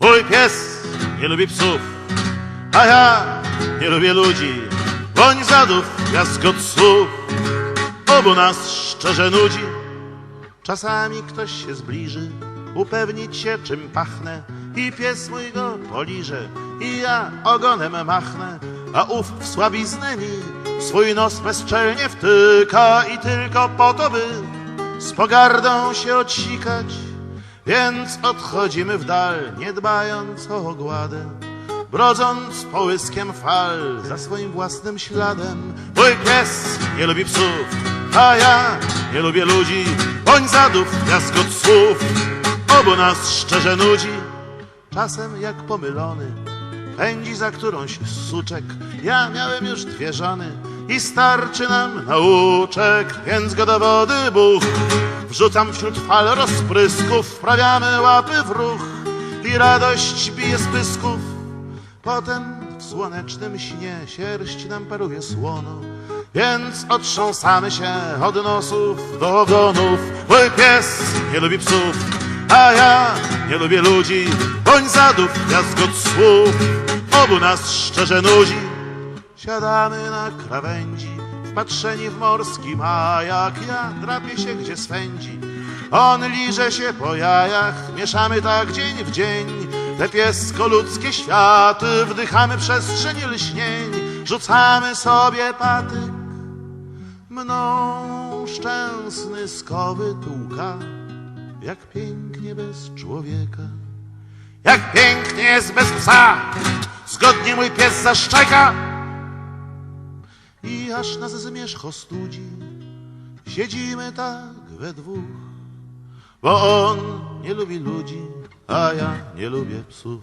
Mój pies nie lubi psów, a ja nie lubię ludzi. Bądź zadów, jaskot słów, obu nas szczerze nudzi. Czasami ktoś się zbliży, upewnić się czym pachnę i pies mój go poliże i ja ogonem machnę, a ów w słabiznę mi swój nos bezczelnie wtyka i tylko po to, by z pogardą się odsikać. Więc odchodzimy w dal, nie dbając o ogładę, brodząc połyskiem fal za swoim własnym śladem. Mój pies nie lubi psów, a ja nie lubię ludzi. Bądź zadów, jaskot słów, obu nas szczerze nudzi. Czasem jak pomylony, pędzi za którąś suczek. Ja miałem już dwie żony i starczy nam nauczek, więc go do wody buch. Wrzucam wśród fal rozprysków, wprawiamy łapy w ruch i radość bije z pysków. Potem w słonecznym śnie sierść nam paruje słono, więc otrząsamy się od nosów do ogonów. Mój pies nie lubi psów, a ja nie lubię ludzi. Bądź zadów, jaskot słów, obu nas szczerze nudzi. Siadamy na krawędzi, wpatrzeni w morski majak. Ja drapię się gdzie swędzi, on liże się po jajach. Mieszamy tak dzień w dzień, te piesko-ludzkie światy. Wdychamy przestrzeń lśnień, rzucamy sobie patyk. Mną szczęsny skowy tułka, jak pięknie bez człowieka. Jak pięknie jest bez psa, zgodnie mój pies zaszczeka. I aż nas zmierzch ostudzi, siedzimy tak we dwóch, bo on nie lubi ludzi, a ja nie lubię psów.